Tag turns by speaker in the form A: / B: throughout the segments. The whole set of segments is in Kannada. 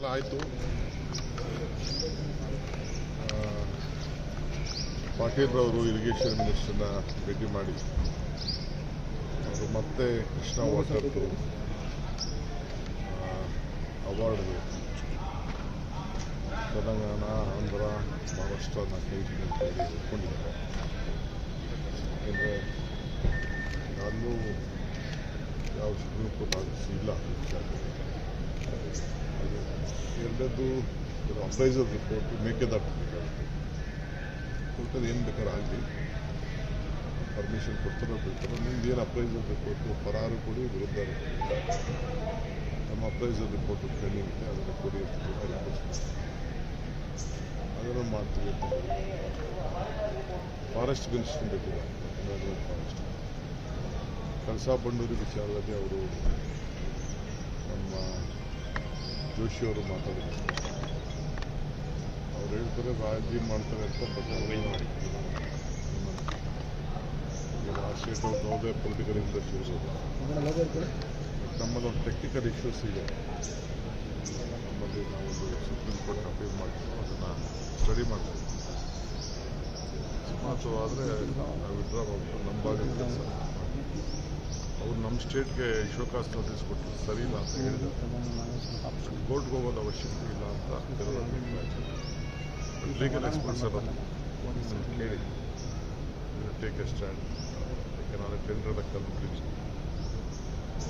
A: ಎಲ್ಲ ಆಯಿತು ಪಾಟೀಲ್ ಅವರು ಇರಿಗೇಷನ್ ಮಿನಿಸ್ಟರ್ನ ಭೇಟಿ ಮಾಡಿ. ಅವರು ಮತ್ತೆ ಕೃಷ್ಣ ವಾಟರ್ದು ಅವಾರ್ಡ್ ತೆಲಂಗಾಣ, ಆಂಧ್ರ ಮಹಾರಾಷ್ಟ್ರನ ಕೈ ಅಂತ ಹೇಳಿ ಒಪ್ಕೊಂಡಿದ್ದಾರೆ. ಯಾಕೆಂದರೆ ಅಲ್ಲೂ ಯಾವ ಸುಪ್ರೀಂ ಕೋರ್ಟ್ ಆದೇಶ ಇಲ್ಲ. ಎರಡದ್ದು ಅಪ್ರೈಸಲ್ ರಿಪೋರ್ಟ್ ಮೇಕೆದಾಟಬೇಕಾಗುತ್ತೆ ಕೋರ್ಟಲ್ಲಿ ಏನು ಬೇಕಾದ್ರೆ ಆಗಲಿ. ಪರ್ಮಿಷನ್ ಕೊಡ್ತಾರೋ ಬಿಡ್ತಾರೋ ನಿಮ್ದು ಏನು ಅಪ್ರೈಸಲ್ ರಿಪೋರ್ಟು ಪರಾರು ಕೊಡಿ, ವಿರುದ್ಧ. ನಮ್ಮ ಅಪ್ರೈಸಲ್ ರಿಪೋರ್ಟ್ ಇದೆ ಅದನ್ನು ಕೊಡಿ ಅದನ್ನು ಮಾಡ್ತೀವಿ ಫಾರೆಸ್ಟ್ ಕಮಿಷನ್ ಬೇಕಿದೆ ಫಾರೆಸ್ಟ್ ಕಳಸಾ ಬಂಡೂರಿ ವಿಚಾರದಲ್ಲಿ ಅವರು ನಮ್ಮ ಜೋಶಿಯವರು ಮಾತಾಡಿದ್ರು. ಅವ್ರು ಹೇಳ್ತಾರೆ ರಾಜಿ ಮಾಡ್ತಾರೆ ಅಂತ ಬಗ್ಗೆ ಈಗ ಆ ಸ್ಟೇಟ್ ಅವ್ರು ಯಾವುದೇ ಪೊಲಿಟಿಕಲ್ ಇಂಟ್ರೆಸ್ಟ್ ಇರ್ಬೋದು. ನಮ್ಮದೊಂದು ಟೆಕ್ನಿಕಲ್ ಇಶ್ಯೂಸ್ ಇದೆ. ನಮ್ಮಲ್ಲಿ ನಾವೊಂದು ಸುಪ್ರೀಂ ಕೋರ್ಟ್ ಅಪೀಲ್ ಮಾಡ್ತೀವಿ ಅದನ್ನು ಸ್ಟಡಿ ಮಾಡ್ತೀವಿ ಮಾತು ಆದರೆ ನಾವು ವಿಡ್ರಾ ಮಾಡ್ಕೊಂಡು ನಮ್ಮ ಭಾಗದ ಕೆಲಸ ಅವ್ರು ನಮ್ಮ ಸ್ಟೇಟ್ಗೆ ಶೋಕಾಸ್ ನೋಟಿಸ್ ಕೊಟ್ಟರು ಸರಿ ಇಲ್ಲ ಅಂತ ಹೇಳಿದ್ರು. ಕೋರ್ಟ್ಗೆ ಹೋಗೋದು ಅವಶ್ಯಕತೆ ಇಲ್ಲ ಅಂತ ಲೀಗಲ್ ಎಕ್ಸ್ಪರ್ಟ್ಸ್ ಎಲ್ಲ ಕೇಳಿ. ಟೇಕ್ ಎ ಸ್ಟ್ಯಾಂಡ್ ಯಾಕೆ ಟೆಂಡರ್ ಕಲ್ಪಿಸಿ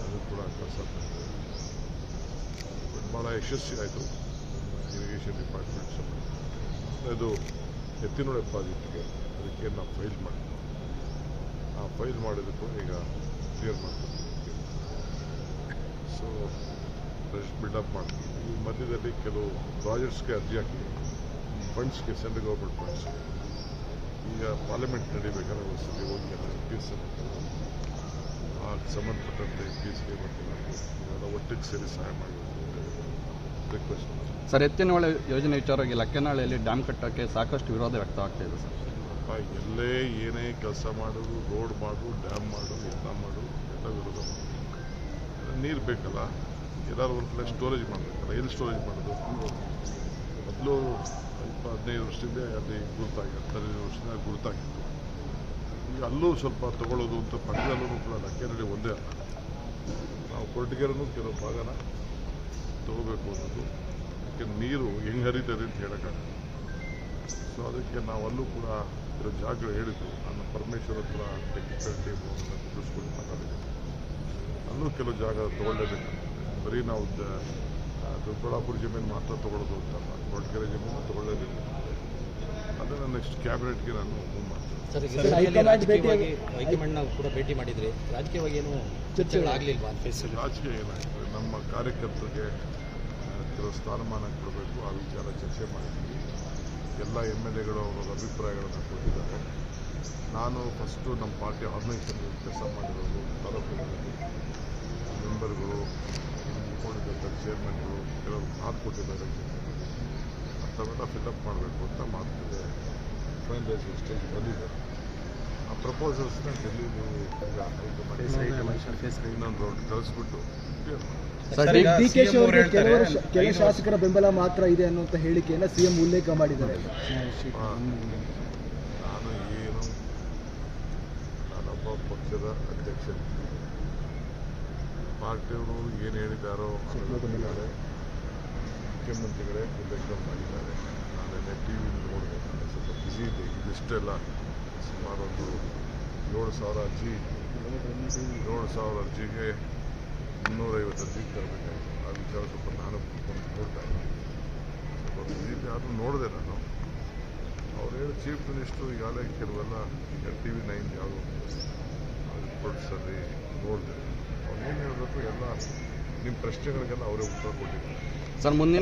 A: ಅದು ಕೂಡ ಕೆಲಸ ಭಾಳ ಯಶಸ್ವಿ ಆಯಿತು. ಇರಿಗೇಷನ್ ಡಿಪಾರ್ಟ್ಮೆಂಟ್ ಅದು ಎತ್ತಿನೊಳೆ ಪ್ರಾಜೆಕ್ಟ್ಗೆ ಅದಕ್ಕೆ ನಾವು ಫೈಲ್ ಮಾಡಿದ್ವಿ ಆ ಫೈಲ್ ಮಾಡಿದ್ದಕ್ಕೂ ಈಗ ಕ್ಲಿಯರ್ ಸೊ ಬಿಲ್ಡಪ್ ಮಾಡ್ತೀವಿ ಈ ಮಧ್ಯದಲ್ಲಿ ಕೆಲವು ಪ್ರಾಜೆಕ್ಟ್ಸ್ಗೆ ಅರ್ಜಿ ಹಾಕಿ ಫಂಡ್ಸ್ಗೆ ಸೆಂಟ್ರಲ್ ಗೌರ್ಮೆಂಟ್ ಫಂಡ್ಸ್ ಈಗ ಪಾರ್ಲಿಮೆಂಟ್ ನಡಿಬೇಕಾದ್ರೆ ಸಲ ಹೋಗಿ ಪಿ ಆ ಸಂಬಂಧಪಟ್ಟಂತೆ ಮತ್ತು ಇವೆಲ್ಲ ಒಟ್ಟಿಗೆ ಸೇರಿ ಸಹಾಯ ಮಾಡಬೇಕು ರಿಕ್ವೆಸ್ಟ್
B: ಸರ್ ಎತ್ತಿನಹೊಳೆ ಯೋಜನೆ ವಿಚಾರವಾಗಿ ಲಕ್ಕನಹಳ್ಳಿಯಲ್ಲಿ ಡ್ಯಾಮ್ ಕಟ್ಟೋಕ್ಕೆ ಸಾಕಷ್ಟು ವಿರೋಧ ವ್ಯಕ್ತವಾಗ್ತಾ ಇದೆ ಸರ್
A: ಎಲ್ಲೇ ಏನೇ ಕೆಲಸ ಮಾಡೋದು ರೋಡ್ ಮಾಡೋದು ಡ್ಯಾಮ್ ಮಾಡು ಎಲ್ಲ ಮಾಡು ಎಲ್ಲ ವಿರೋಧ ಮಾಡು ನೀರು ಬೇಕಲ್ಲ? ಎಲ್ಲರೂ ಒಂದು ಕಡೆ ಸ್ಟೋರೇಜ್ ಮಾಡಬೇಕಲ್ಲ ಎಲ್ಲಿ ಸ್ಟೋರೇಜ್ ಮಾಡೋದು? ಮೊದಲು ಸ್ವಲ್ಪ ಹದಿನೈದು ವರ್ಷದಿಂದ ಅಲ್ಲಿ ಗುರುತಾಗಿತ್ತು, ಹದಿನೈದು ವರ್ಷದಿಂದ ಗುರುತಾಗಿತ್ತು. ಈಗ ಅಲ್ಲೂ ಸ್ವಲ್ಪ ತಗೊಳ್ಳೋದು ಅಂತ ಪಕ್ಕದಲ್ಲೂ ಕೂಡ ಲಕ್ಕೇನಹಳ್ಳಿ ಒಂದೇ ಅಲ್ಲ. ನಾವು ಕೊರಟಗೆರೆನೂ ಕೆಲವು ಭಾಗನ ತಗೋಬೇಕು ಅನ್ನೋದು. ಯಾಕೆ ನೀರು ಹೆಂಗೆ ಹರಿತದೆ ಅಂತ ಹೇಳೋಕ್ಕಾಗಲ್ಲ. ಸೊ ಅದಕ್ಕೆ ನಾವು ಅಲ್ಲೂ ಕೂಡ ಇರೋ ಜಾಗ ಹೇಳಿದ್ವಿ ನಾನು ಪರಮೇಶ್ವರ್ ಹತ್ರ ಟೆಕ್ನಿಕಲ್ ಅಂತ ತಿಳಿಸ್ಕೊಂಡು ಮಾತಾಡಿದ್ದೆ ಅಲ್ಲೂ ಕೆಲವು ಜಾಗ ತೊಗೊಳ್ಳೇಬೇಕು. ಬರೀ ನಾವು ದೊಡ್ಡಬಳ್ಳಾಪುರ ಜಮೀನು ಮಾತ್ರ ತೊಗೊಳ್ಳೋದು ಅಂತಲ್ಲ ದೊಡ್ಡಗೆರೆ ಜಮೀನು ತೊಗೊಳ್ಳೇಬೇಕು. ಅದನ್ನು ನೆಕ್ಸ್ಟ್ ಕ್ಯಾಬಿನೆಟ್ಗೆ ನಾನು ಮೂವ್ ಮಾಡ್ತೀನಿ.
C: ಭೇಟಿ ಮಾಡಿದ್ರಿ. ರಾಜಕೀಯವಾಗಿ ಏನು ಚರ್ಚೆಗಳಾಗಲಿಲ್ವಾ
A: ರಾಜಕೀಯ ಏನಾಗ್ತದೆ ನಮ್ಮ ಕಾರ್ಯಕರ್ತರಿಗೆ ಕೆಲವು ಸ್ಥಾನಮಾನ ಕೊಡಬೇಕು ಆ ವಿಚಾರ ಚರ್ಚೆ ಮಾಡಿದ್ದೀವಿ ಎಲ್ಲ ಎಂ ಎಲ್ ಎಗಳು ಅವರ ಅಭಿಪ್ರಾಯಗಳನ್ನು ಕೊಟ್ಟಿದ್ದಾರೆ. ನಾನು ಫಸ್ಟು ನಮ್ಮ ಪಾರ್ಟಿ ಆರ್ಗನೈಸೇಷನ್ ಕೆಲಸ ಮಾಡಿರೋದು ತಾಲೂಕುಗಳಲ್ಲಿ ಮೆಂಬರ್ಗಳು ಮುಖಂಡಿದ್ದಂಥ ಚೇರ್ಮನ್ಗಳು ಕೆಲವರು ಮಾತು ಕೊಟ್ಟಿದ್ದಾರೆ. ಅಂಥವೆಲ್ಲ ಫಿಲಪ್ ಮಾಡಬೇಕು ಅಂತ ಮಾತುಕತೆ ಫೈನಲೈಸೇಷನ್ ಸ್ಟೇಜ್ ಬಂದಿದೆ. ಆ ಪ್ರಪೋಸಲ್ಸ್ನ ಡೆಲ್ಲಿ ಈಗ ಹೈಕಮಾಂಡ್ ಇನ್ನೊಂದು ರೌಂಡ್ ಕಳಿಸ್ಬಿಟ್ಟು ಕ್ಲಿಯರ್ ಮಾಡಿ.
D: ಕೆಲವು ಶಾಸಕರ ಬೆಂಬಲ ಮಾತ್ರ ಇದೆ ಅನ್ನುವಂತ ಹೇಳಿಕೆಯನ್ನ ಸಿಎಂ ಉಲ್ಲೇಖ ಮಾಡಿದ್ದಾರೆ
A: ಆ, ನಾನು ಏನು ನಾನೊಬ್ಬ ಪಕ್ಷದ ಅಧ್ಯಕ್ಷ ಪಾರ್ಟಿಯವರು ಏನು ಹೇಳಿದ್ದಾರೋ ಅದನ್ನು ಹೇಳಿದ್ದಾರೆ ಮುಖ್ಯಮಂತ್ರಿಗಳೇ ಉಲ್ಲೇಖ ಮಾಡಿದ್ದಾರೆ. ನಾನೆಲ್ಲ ಟಿ ವಿ ನೋಡಿದೆ ಸ್ವಲ್ಪ ಬ್ಯುಸಿ ಇದೆ ಇದಿಷ್ಟೆಲ್ಲ ಸುಮಾರು ಒಂದು ಏಳು ಸಾವಿರ ಅರ್ಜಿ ಏಳು ಸಾವಿರ ಅರ್ಜಿಗೆ ಮುನ್ನೂರೈವತ್ತು ಅರ್ಜಿ ತರಬೇಕಾಗಿತ್ತು. ಆ ವಿಚಾರ ಸ್ವಲ್ಪ ನಾನು ಕುತ್ಕೊಂಡು ನೋಡ್ತಾ ಇದ್ದೀನಿ ಸ್ವಲ್ಪ ಇದೆ ಆದರೂ ನೋಡಿದೆ ನಾನು. ಅವ್ರು ಹೇಳಿ ಚೀಫ್ ಮಿನಿಸ್ಟ್ರು ಈಗಾಗಲೇ ಕೆಲವೆಲ್ಲ ಟಿ ವಿ ನೈನ್ ರಿಪೋರ್ಟ್ಸಲ್ಲಿ ನೋಡಿದೆ. ಅವ್ರು ಏನು ಹೇಳಬೇಕು ಎಲ್ಲ ನಿಮ್ಮ ಪ್ರಶ್ನೆಗಳಿಗೆಲ್ಲ ಅವರೇ ಉತ್ತರ ಕೊಟ್ಟಿದ್ದಾರೆ.
B: ಸರ್ ಮುಂದಿನ